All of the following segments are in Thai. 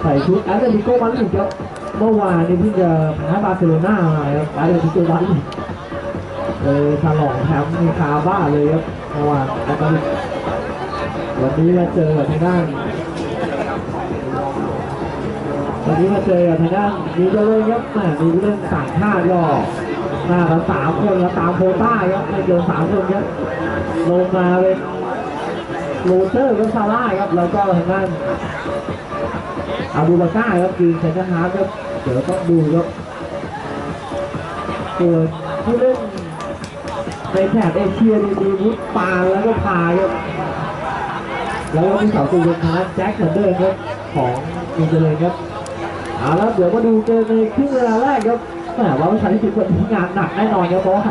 ใส่ชุดแอตเลติโกมาดริดครับเมื่อวานนี่เพิ่งจะแพ้บาร์เซโลนามาครับแอตเลติโกมาดริดเลยฉลองแชมป์มีคาบ้าเลยครับเมื่อวานแอตเลติวันนี้มาเจอกับทางด้านวันนี้มาเจอกับทางด้านมีเจริญครับแหมมีผู้เล่นต่างชาติก็น่าจะสามคนแล้วตามโคต้าครับไม่เกินสามคนครับลงมาเป็น โรเจอร์กับซาร่าครับแล้วก็ทางด้านอาบูบาก้าครับคือเซนเตอร์ฮาร์ฟครับเดี๋ยวต้องดูครับส่วผู้เล่นในแถบเอเชียนี่มีวุฒปานแล้วก็พาครับแล้วก็มีเสาตัวเป็นทางด้าแจ็คเหมือนเดิมครับของอินเตอร์เลยครับเอาละเดี๋ยวมาดูเกมในครึ่งเวลาแรกครับแหมว่าประชาธิปไตยวันนี้งานหนักแน่นอนครับเพราะว่า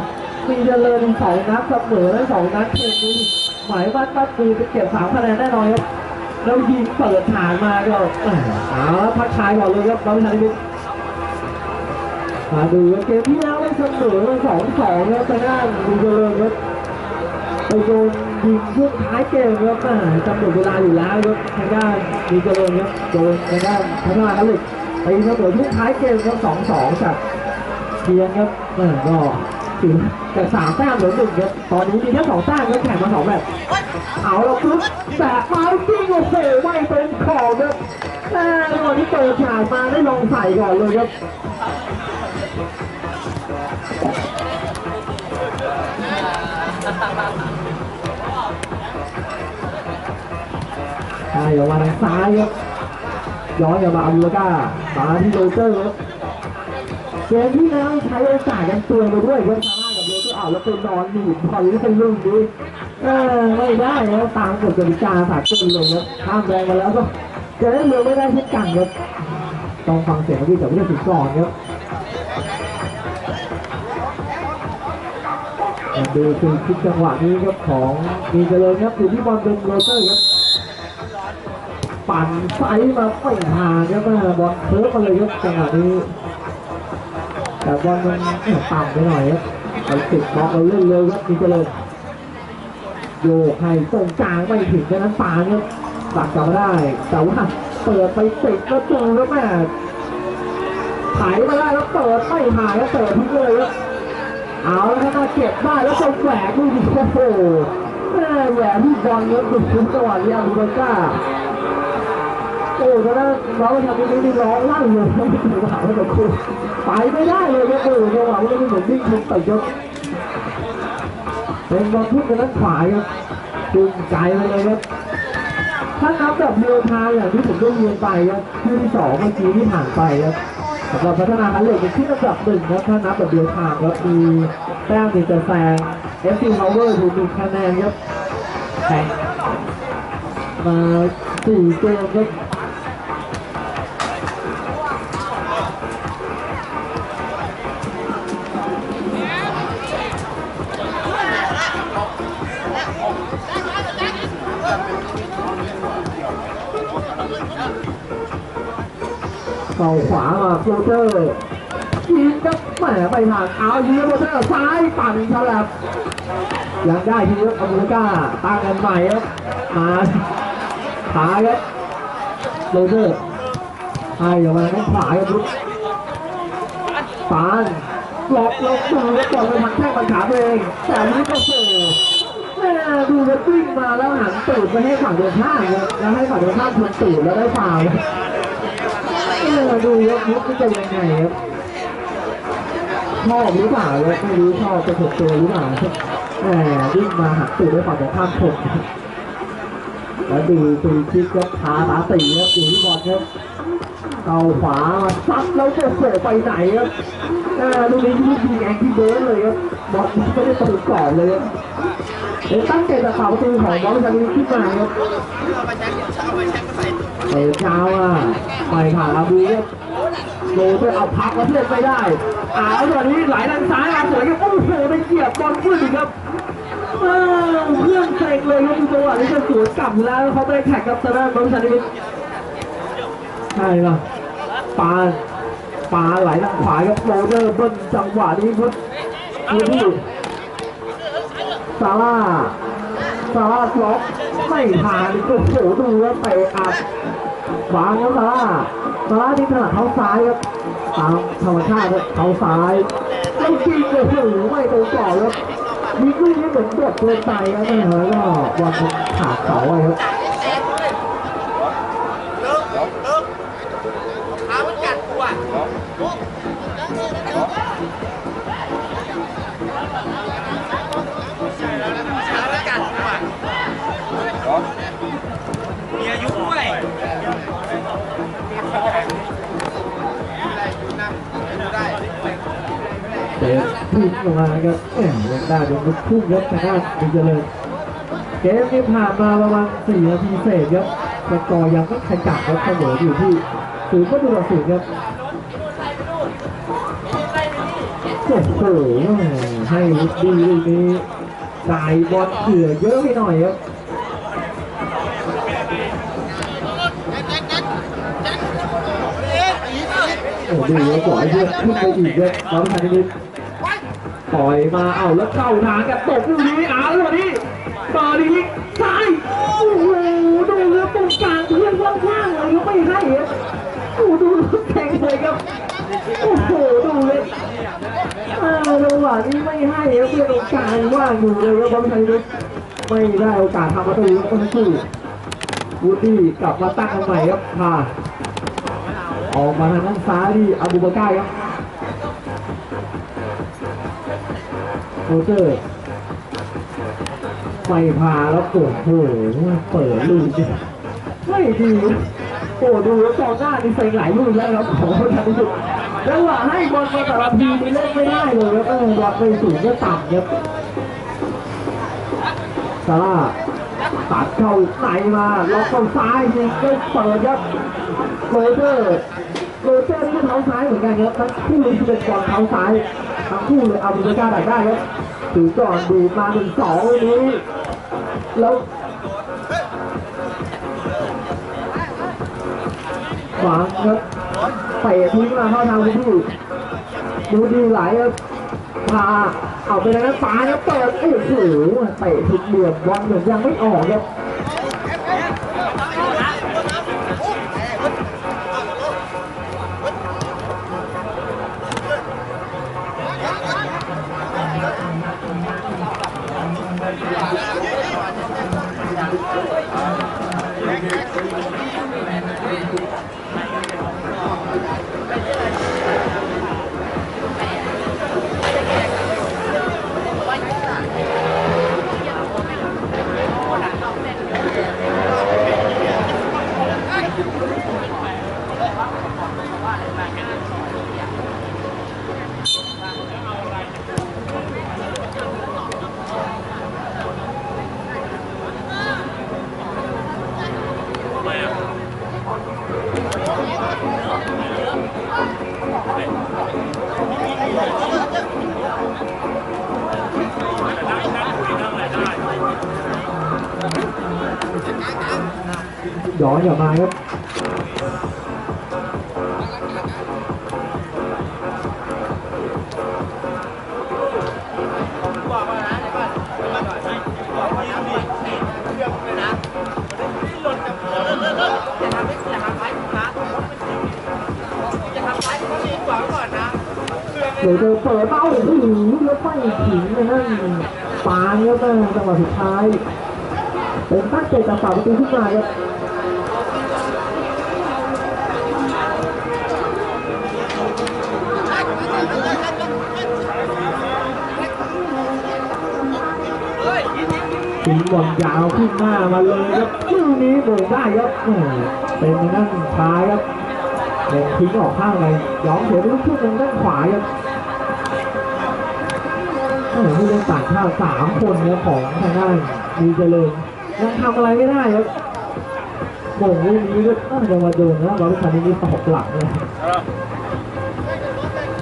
มีเจริญสองนัดเสมอและสองนัดเกมนี้ หมายบ้านบ้าปืนไปเก็บสามคะแนนแน่นอนครับแล้วยิงเปิดฐานมาก็เอาพักชายก่อนเลยครับเราประชาธิปไตยมาดูเกมที่แล้วได้เสมอสองสองครับทางด้านมีเจริญครับไปโดนยิงช่วงท้ายเกมครับแหมจำหมดเวลาอยู่แล้วครับทางด้านมีเจริญครับโดนทางด้านพัฒนาคลิกตีเสมอทุกท้ายเกมครับสองสองจากเทียนครับเออก็ ถึงจากสามแต้มเหลือหนึ่งครับตอนนี้มีแค่สองแต้มครับแข่งมาสองแบบเอาแล้วปุ๊บแตะไม้จริงโอ้โหไม่เป็นขอบครับแม่ตอนนี้เปิดฉากมาได้ลองใส่ก่อนเลยครับใช่ออกมาทางซ้ายครับย้อนกลับมาอัลลูก้ามาที่โรเจอร์ครับ เกมที่แล้วใช้โอกาสกันตัวไปด้วยครับซาร่ากับโรเจอร์อ้าวแล้วเป็นนอนหนีบพอรู้เป็นลูกดีเออไม่ได้แล้วตามกฎกติกาสากลเลยครับข้ามแรงมาแล้วก็จะได้เร็วไม่ได้เช่นกันครับต้องฟังเสียงพี่จากผู้เล่นถึงก่อนครับดูคือคิดจังหวะนี้ครับของมีเจริญครับอยู่ที่บอลเป็นโรเจอร์ครับปั่นไซส์มาไม่ห่างครับบอลเคิร์ฟมาเลยครับจังหวะนี้ แต่บอลมันต่ำไปหน่อยครับไปติดบล็อกเราเล่นเร็วครับมีเจริญโยกให้ตรงกลางไม่ถึงแค่นั้นปานครับตัดกลับมาได้ แต่ว่าเปิดไปติดแล้วจูครับแม่ไถมาได้แล้วเปิดไม่หายแล้วเปิดทิ้งเลยครับเอาแล้วถ้าเก็บได้แล้วจะแหวกดูดิโอ้โหแหวกที่บอลครับถึงถึงจังหวะนี้อาบูเบก้า โอ้ตอนนั้นน้องทำนี้นี่ร้องลั่นเลยไม่ถึงหาว่าจะคุยไปไม่ได้เลยครับโอ้จังหวะนี้เหมือนวิ่งชนต่อยยศเป็นบอลทุกกระนั้นขวาครับจุงใจไปเลยครับถ้านับแบบเรียลไทม์อย่างที่ผมได้เรียนไปครับที่ที่สองเมื่อกี้ที่ผ่านไปครับสำหรับพัฒนาการเหล็กเป็นที่อันดับหนึ่งครับถ้านับแบบเรียลไทม์ครับมีแต้มติดจะแซง FC Power ถูกมีคะแนนครับแข่งมาสี่เกมครับ เข่าขวามาโรเจอร์ยิงก็แหมไปทางเอายิงโรเจอร์ซ้ายปั่นฉลับยังได้ทีครับอเมริกาตั้งกันใหม่ครับมาขาครับโรเจอร์ให้ออกมาข้างขวาครับลุกปานหลอกหลอกดูแล้วก่อนไปทางแข้งบันขาตัวเองแต่นี่ก็โผล่แม่ดูแล้ววิ่งมาแล้วหันตูดไปให้ฝั่งตรงข้ามครับแล้วให้ฝั่งตรงข้ามชนตูดแล้วได้ฟาว ล์เออดูยกยุกจะยังไงครับชอบหรือเปล่าครับไม่รู้ชอบจะถกตัวหรือเปล่าแหมวิ่งมาหักตูดด้วยฝั่งตรงข้ามชนแล้วดูตีคิกครับพาตาตีครับอยู่ที่บอลครับเอาขวามาซัดแล้วจะโผล่ไปไหนครับเออลูกนี้ที่ยิงแองที่เบิร์ดเลยครับบอลไม่ได้ตูดก่อนเลยครับ เดี๋ยวตั้งใจจะเป่าประตูของบอลจะมีขึ้นมาครับเตะเช้าอะไม่ผ่านอาบูครับโดจะเอาพักมาเพื่อนไม่ได้อ้าวตอนนี้ไหลทางซ้ายมาสวยครับโอ้โหไปเกียบบอลขึ้นอีกครับเพื่อนเตะเลยครับจังหวะนี้จะสวนกลับแล้วเขาไม่ได้แข่งกับตะนานบอลชานิดใช่ป่ะปาปาไหลทางขวาครับโรเดอร์เบิ้ลจังหวะนี้ครับนี่ที่ ซาร่าซาร่าล็อกไม่ผ่านโอ้โหดูแล้วเตะอัดขวางครับซาร่าซาร่าที่ถนัดเท้าซ้ายครับตามธรรมชาติครับเท้าซ้ายแล้วจริงโอ้โหไม่ตรงก่อบครับมีลูกนี้เหมือนเดเกินไปครับแม่แล้วก็บอลมันขาดเสาไว้ครับ เตะพุ่งลงมาครับแหมยังได้เป็นลูกพุ่งครับทางด้านดีเจริญเกมนี้ผ่านมาประมาณ4นาทีเศษครับแต่กอร์ยังไม่ขยับครับเสมออยู่ที่ศูนย์ประตูต่อศูนย์ครับโอ้โหให้ลูกดีลูกนี้จ่ายบอลเผื่อเยอะไปหน่อยครับโอ้ดูแล้วปล่อยเพื่อนขึ้นไปอีกครับเราไม่ทันนิด ปล่อยมาเอาแล้วเข้าทางกับตบลูกนี้เอาแล้วนี้ต่อดีซ้ายโอ้โหดูแล้วตรงกลางเพื่อนว่างๆเลยก็ไม่ให้ครับโอ้ดูแข่งเลยครับโอ้โหดูเลยอาจังหวะนี้ไม่ให้เพื่อนตรงกลางว่างอยู่เลยครับบอลไทยนุไม่ได้โอกาสทำประตูครับทั้วูดดี้กลับมาตั้งกันใหม่ครับพาออกมาทางด้านซ้ายที่อาบูบาก้าครับ โรเจอร์ไฟพาแล้วโอ้โหเปิดลูกไม่ดีโอ้ดูแล้วกองหน้านี่เซ็งหลายลูกแล้วครับของคนทยสุดแล้วว่าให้บอลมาแต่ละทีนี่เล่นไม่ได้เลยครับเออบอลไปสูงก็ต่ำครับซาร่าตัดเข้าในมาล็อกเข้าซ้ายยิงก็เปิดครับโรเจอร์โรเจอร์นี่เท้าซ้ายเหมือนกันครับทั้งคู่เลยที่เป็นบอลเท้าซ้าย ทั้งคู่เลยเอาบุญกล้าดักได้ครับถือก่อนดูมาหนึ่งสองวันนี้ แล้วขวางครับเตะทิ้งมาเข้าทางคุณพี่ดูดีไหลครับพาเอาไปแล้วนะฟ้าแล้วเปิดโอ้โหเตะผิดเหลี่ยมบอลเหมือนยังไม่ออกครับ ย้อนกลับมาครับเดี๋ยวเจะเปิดเป้าโอ้โหแล้วไม่ถึงนะนั่นปานครับแม่จังหวะสุดท้ายเป็นตั้งใจจะฝ่าประตูขึ้นมาครับ บอลยาวขึ้นหน้ามาเลยครับลูกนี้โด่งได้ครับเป็นทางด้านซ้ายครับเล่นทิ้งออกข้างเลยย้อมเสียลูกทุ่งทางด้านขวาครับโอ้โหผู้เล่นต่างชาติสามคนนี่ยของทางด้านมีเจริญยังทำอะไรไม่ได้ครับโด่งลูกนี้ก็น่าจะมาโดนนะเราไม่ทันนี้ตอบหลังเลย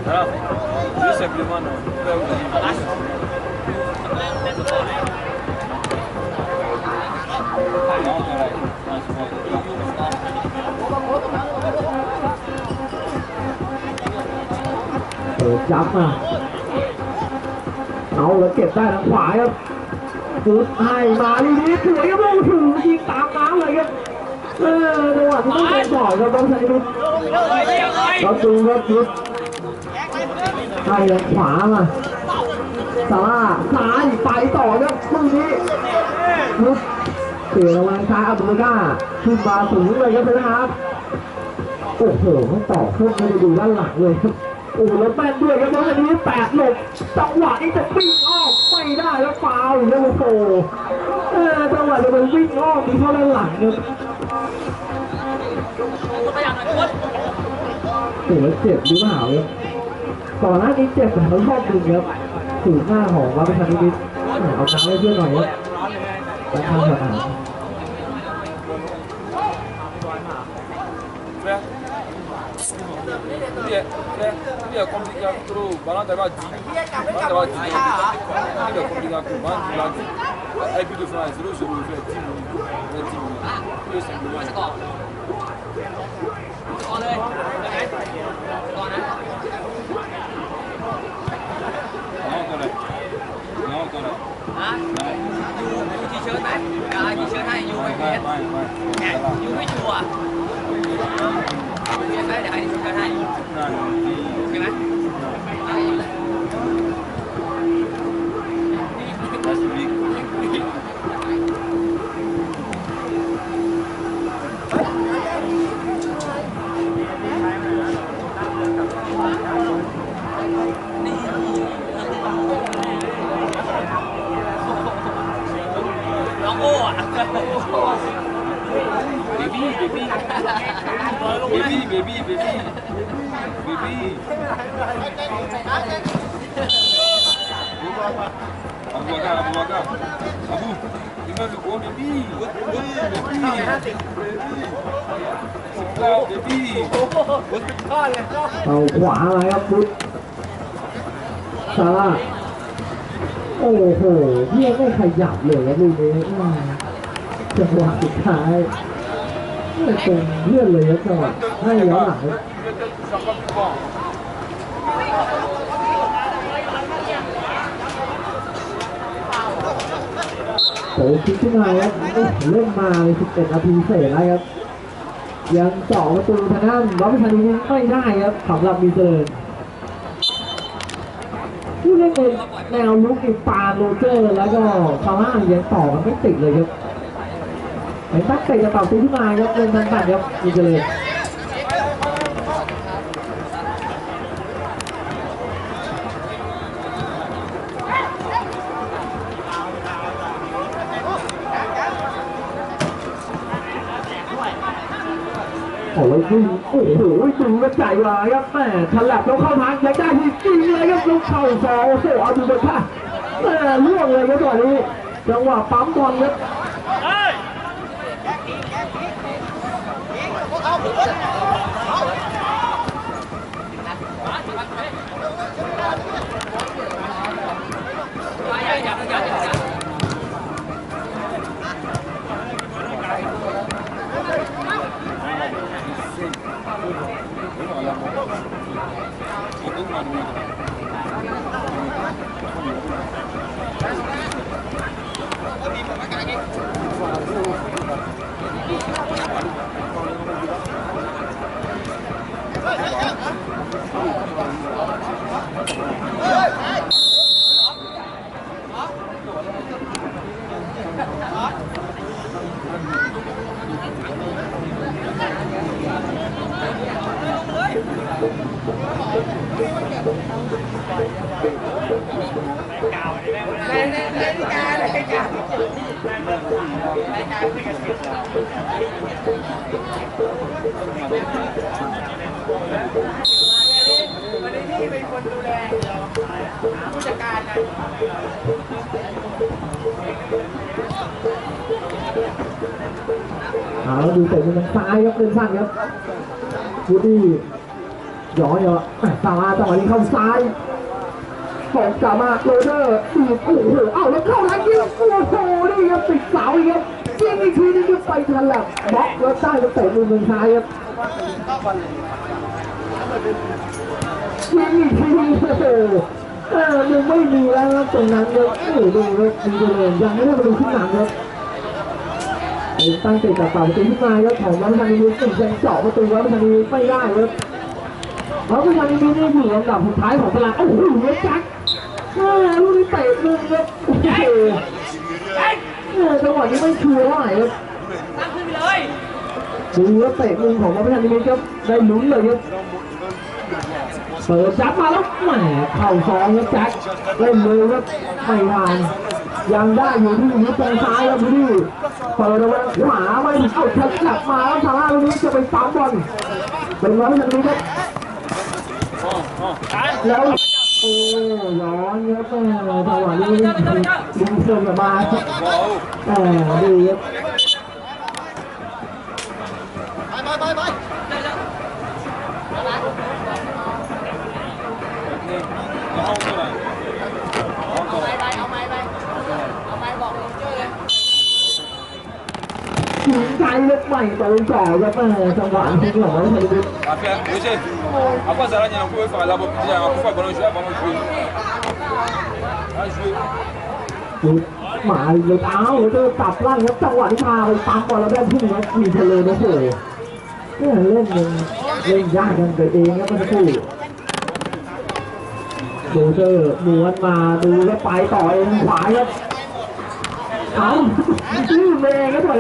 Alors, alors, juste เปิดยับมาเอาแล้วเก็บได้ทางขวาครับฟุตให้มาลีนี้สวยครับลูกถึงยิงตามน้ำเลยครับเออจังหวะที่ต้องเป็นก่อนครับต้องใช้นิดเราดูครับยุดให้ทางขวามาซาร่าซ้ายไปต่อครับลูกนี้ยุดเสียระวังซ้ายอับดุลก้าขึ้นมาสูงเลยครับเป็นะครับ โอ้โหเขาต่อขึ้นไม่ได้ดูด้านหลังเลยครับโอ้โหแล้วแม่นด้วยครับน้องอันนี้แปดหลบจังหวะนี้จะวิ่งออกไม่ได้แล้วฟาวล์แล้วโอ้โหเออจังหวะจะมันวิ่งออกมีเข้าด้านหลังครับโอ้โหเจ็บหรือเปล่าครับก่อนหน้านี้เจ็บแต่เขาชอบดึงครับสูงหน้าของวัดประชานิมิตรเอาน้ำให้เพื่อนหน่อยครับแล้วทำสนาม Frère. Lui est, frère, lui est compliqué trop. Ballon d'abord dit. Ballon d'abord dit. Lui est compliqué trop. Ballon d'abord dit. Et puis de France, 0 0 il fait 10 minutes. Il fait 10 minutes. Lui, c'est simplement. น้องตัวไหนน้องตัวไหนฮะยูยูทีเชิ้ตไหมอ่าทีเชิ้ตให้ยูไม่ไปไม่เพียสไม่ไม่แหมยูไม่ชัวร์ เพี ยสไหมเดี๋ยวให้ทีเชิ้ตให้นั่นดีโอเคไหมเอาอยู่เลย That's big. น้องโอ้อะ Baby, baby. Baby, baby, baby. Baby. Abu Bakar, Abu Bakar. Abu, you must go, baby. Baby. Sit down, baby. เอาขวาอะไรครับพุทธซาร่าโอ้โหเพี้ยไม่ขยับเลยครับลูนี้อืมจังหวะสุดท้าย ไม่ตรงเลื่อนเลยครับจังหวะให้ย้อนหลังครับ Ça va plus fort. โอ้คิดขึ้นมาครับเล่นมาใน11นาทีเศษแล้วครับ ยังเจาะประตูทางด้านรับพิธานีไม่ได้ครับสำหรับมีเจริญผู้เล่นในแนวลุกอีปาโรเจอร์แล้วก็ซาร่ายังต่อกันไม่ติดเลยครับ ห็นนักเตะจะต่อตัวขึ้นมาครับเล่นทันตัดครับมีเจริญโอ้ยยิงโอ้โหดึงกระจายมาครับแม่ฉลับแล้วเข้าทางยังได้ที่จริงเลยครับลูกเข่าสองโอ้โหเอาดูเลยค่ะแม่ล่วงเลยครับจังหวะนี้จังหวะปั๊มบอลครับ อย่ เอาแล้วดูเตะมุมทางซ้ายครับเล่นสั้นครับวูดดี้หยอยเหรอแม่ซาร่าจังหวะนี้เข้าซ้ายส่งกลับมาโรเดอร์อีโอ้โหเอาแล้วเข้าทางยิงโอ้โหนี่ครับติดเสาอีกครับยิงอีกทีนึงก็ไปทันแหละบล็อกแล้วได้แล้วเตะมุมทางซ้ายครับ ยิงอีกทีนึงโอ้โหเออยังไม่มีแล้วครับตรงนั้นครับโอ้โหดูครับมีเจริญยังไม่ได้มาดูขึ้นหลังครับไอ้ตั้งเตะจากป่าประตูขึ้นมาครับของวัฒนธรรมนิมิตรยังเจาะประตูวัฒนธรรมนิมิตรไม่ได้ครับวัฒนธรรมนิมิตรนี่อยู่อันดับสุดท้ายของตารางโอ้โหแจ็คเออลูกนี้เตะมุมครับโอ้โหเออจังหวะนี้ไม่ชัวร์เท่าไหร่ครับตั้งขึ้นไปเลยดูแล้วเตะมุมของวัฒนธรรมนิมิตรครับได้ลุ้นเลยครับ เปิดจับมาแล้วแหมเข่าซองครับแจ็คเล่นมือครับไม่ผ่านยังได้อยู่ที่นิ้วโป้งซ้ายครับพี่เปิดเอาไว้หมาไม่เอาชัดกลับมาแล้วซาร่าลูกนี้จะไปปั๊มบอลเป็นร้อยทันทีครับแล้วโอ้ย้อนครับแม่จังหวะนี้ลิงเชิญกลับมาครับแหมดีครับไปไปไปไป นี่เอาเท่าไหร่เอาเท่าไหร่ ไปเอาไม้ไปเอา ไม้บอกลงเจ้เลยถึงใจครับใหม่ตรงจ่อครับแม่จังหวะที่ของร้อยทันที Afia, Roger, à quoi ça là, il y a un coup, il faut la bombe, il y a un coup, il faut ballon jouer, ballon jouer. À jouer. หลุดหมาหลุดเอ้าแล้วก็ตับล่างครับจังหวะที่พาไปปั๊มบอลแล้วได้พุ่งครับมีทะเลนะโอ้โหเนี่ยเล่นยังเล่นยากกันเกิดเองครับเมื่อสักครู่ ดูเจอม้วนมาดูแล้วไปต่อเองขวาครับเอาชื่อเมย์ก็ถอย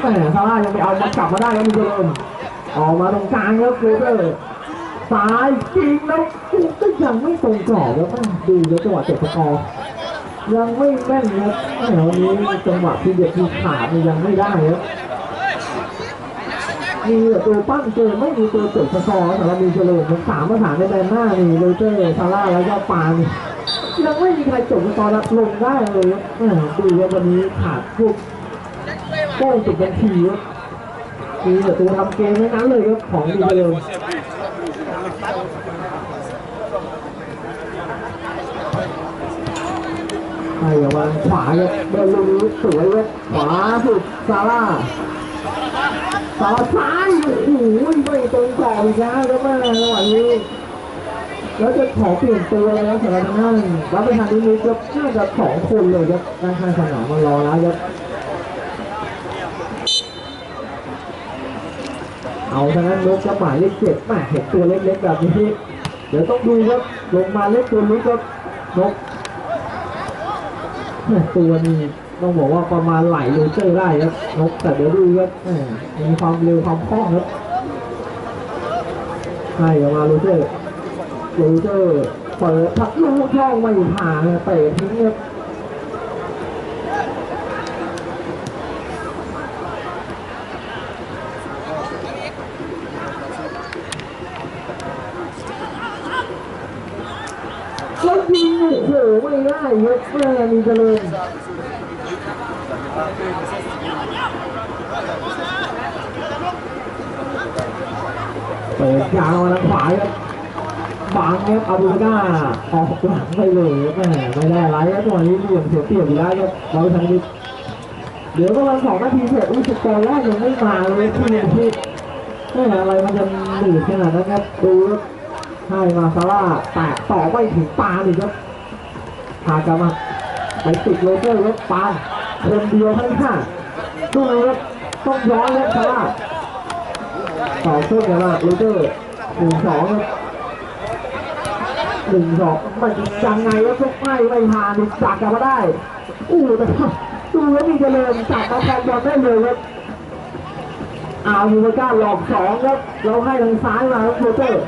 แหมซาร่ายังไม่เอามันกลับมาได้ครับมีเจริญออกมาตรงกลางครับดูเจอซ้ายจริงแล้วก็ยังไม่ตรงกรอบครับแม่ดูแล้วจังหวะเจ็บสกอร์ยังไม่แม่นครับแหมวันนี้จังหวะที่เด็ดที่ขาดนี่ยังไม่ได้ครับ มีแต่ตัวปั้นเกมไม่มีตัวจบสกอร์สำหรับมีเฉลิมมันสามประสานในแดนหน้านี่โรเจอร์ซาร่าแล้วก็ปานยังไม่มีใครจบสกอร์รับลงได้เลยครับดูว่าวันนี้ขาดพวกโป้งติดบัญชีครับมีแต่ตัวทำเกมนั้นเลยครับของมีเฉลิมให้วังขวาครับเดินลูสวยครับขวาสุดซาร่า ซาร่าซ้ายโอ้โหไม่ตรงกรอบอีกแล้วครับแม่จังหวะนี้แล้วจะขอเปลี่ยนตัวเลยครับสำหรับทางด้านรับประทานนิมิตครับน่าจะสองคนเลยครับด้านข้างสนามมารอแล้วครับเอาทางนั้นนกจะหมายเลขเจ็ดแม่เห็นตัวเล็กๆแบบนี้เดี๋ยวต้องดูครับลงมาเล็กตัวนี้ครับนกตัวนี้ ต้องบอกว่าประมาณไหลโรเจอร์ได้ครับนกแต่เดี๋ยวดูครับมีความเร็วความคล่องครับให้ออกมาโรเจอร์โรเจอร์เปิดพัดลูกช่องไม่ผ่านเตะทิ้งครับแล้วยิงโอ้โหไม่ได้ครับแม่มีเจริญ เปิดยาวมาทางขวาครับบังครับอาบูก้าออกหลังไปเลยแหมไม่ได้ไรครับตัวนี้เหลี่ยมเสียเปรียบอยู่แล้วครับเราทำนิดเดี๋ยวประมาณสองนาทีเสร็จอุ้ยสกอร์แรกยังไม่มาเลยที่นี่ที่แม่อะไรมันจะหนืดขนาดนั้นครับดูให้มาซาร่าแตะต่อไม่ถึงปาเลยครับพากลับมาไปติดโรเจอร์รับปา คนเดียวทั้งข้างดูครับต้องย้อนแล้วซาร่าต่อสู้กันมาลูเดอร์หนึ่งสองหนึ่งสองมันยังไงก็ทุกไม่ไม่ผ่านจักกลับมาได้ อู้แต่ดูแล้วมีเจริญจับมาแทนบอลได้เลยครับเอายูเวก้าหลอกสองครับเราให้ทางซ้ายมาครับลูเดอร์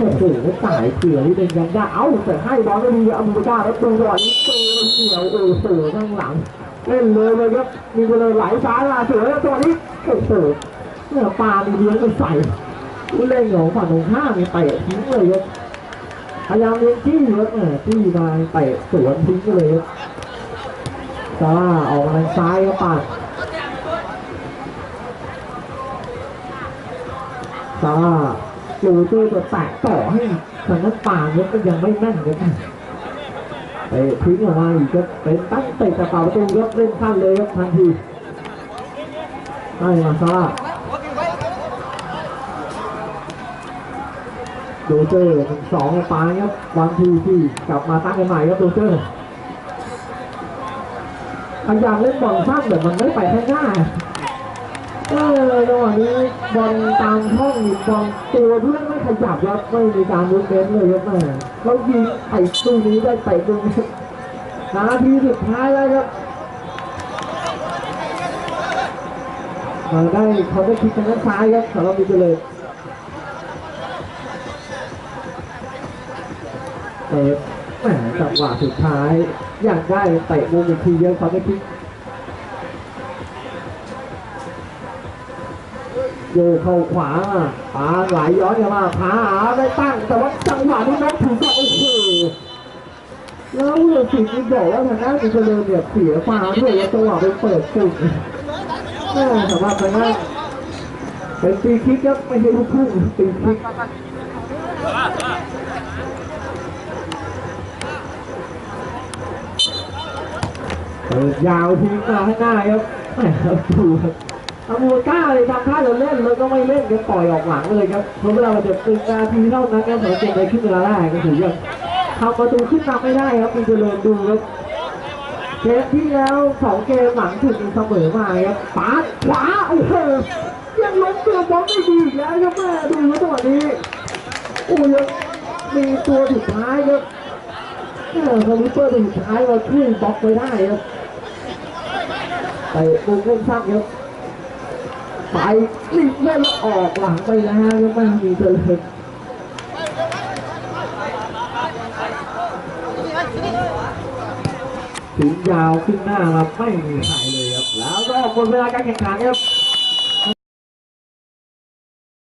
โอ้โหสายเผื่อที่เป็นยังได้เอ้าแต่ให้บอลไม่ดีเอายูเวก้าแล้วตัวบอลนี้เตัวเหนียวโอ้โหข้างหลังเล่นเลยเลยครับมีเจริญไหลซ้ายมาสวยแล้วตัวนี้โอ้โหเนี่ยปลามีเลี้ยงไปใส่ผู้เล่นของฝั่งตรงข้ามมีเตะทิ้งเลยครับพยายามเลี้ยงจี้ครับเออจี้มาเตะสวนทิ้งเลยครับซาร่าออกมาทางซ้ายครับปาดซา ร่าลูเตอร์จะแตะต่อให้ทางนั้นป่าเนี่ยก็ยังไม่แม่นครับเตะทิ้งออกมาอีกครับเป็นตั้งเตะกระเป๋าประตูครับเล่นขั้นเลยครับทันทีให้มาซาร่าโดเจอร์หนึ่งสองปายครับวันทีที่กลับมาตั้งกันใหม่ครับโดเจอร์พยายามเล่นบอลสั้นแต่มันไม่ไปข้างหน้า เออจังหวะนี้บอลตามช่องบอลตัวเพื่อนไม่ขยับครับไม่มีการลุกเน้นเลยครับแม่เรายิงไอ้ตู้นี้ได้เตะตรงนี้นาทีสุดท้ายแล้วครับมาได้เขาได้คิดทางด้านซ้ายครับสำหรับมิเจเลยเตะแหมจังหวะสุดท้ายอยากได้เตะมุมอีกทีเดียวเขาได้คิด โยเข้าขวาปาไหลย้อนกลับมาพาหาได้ตั้ง แต่ว่าจังหวะนี้น้องถึงกับโอ้โหแล้วเรือสิบีบอกว่าทางด้านอินเตอร์เนี่ยเสียฟาวด้วยแล้วจังหวะไปเปิดสุดแม่สำหรับทางด้านเป็นฟรีคิกครับไม่ใช่ลูกทุ่งฟรีคิกเปิดยาวทิ้งมาข้างหน้าครับแหมดูครับ อามูก้าเลยทำท่าจะเล่นแล้วก็ไม่เล่นก็ปล่อยออกหลังเลยครับเพราะเวลาเราจะตึงนาทีเท่านั้นครับสำหรับเกมในขึ้นเวลาแรกก็ถือว่าทำประตูขึ้นนำไม่ได้ครับมีเจริญดูครับเกมที่แล้วสองเกมหลังสุดมีเสมอมาครับปาดขวาโอ้โหยังล้มตัวบอลไม่ดีอีกแล้วครับแม่ดูครับจังหวะนี้โอ้ยังมีตัวสุดท้ายครับแม่คอมพิวเตอร์สุดท้ายเราช่วยบล็อกไว้ได้ครับไปมุมเล่นซ้ำครับ ไปรีบเล่นออกหลังไปแล้วก็ไม่มีเจริญถึงยาวขึ้นหน้ามาไม่มีใครเลยครับ แล้วก็หมดเวลาการแข่งขันครับ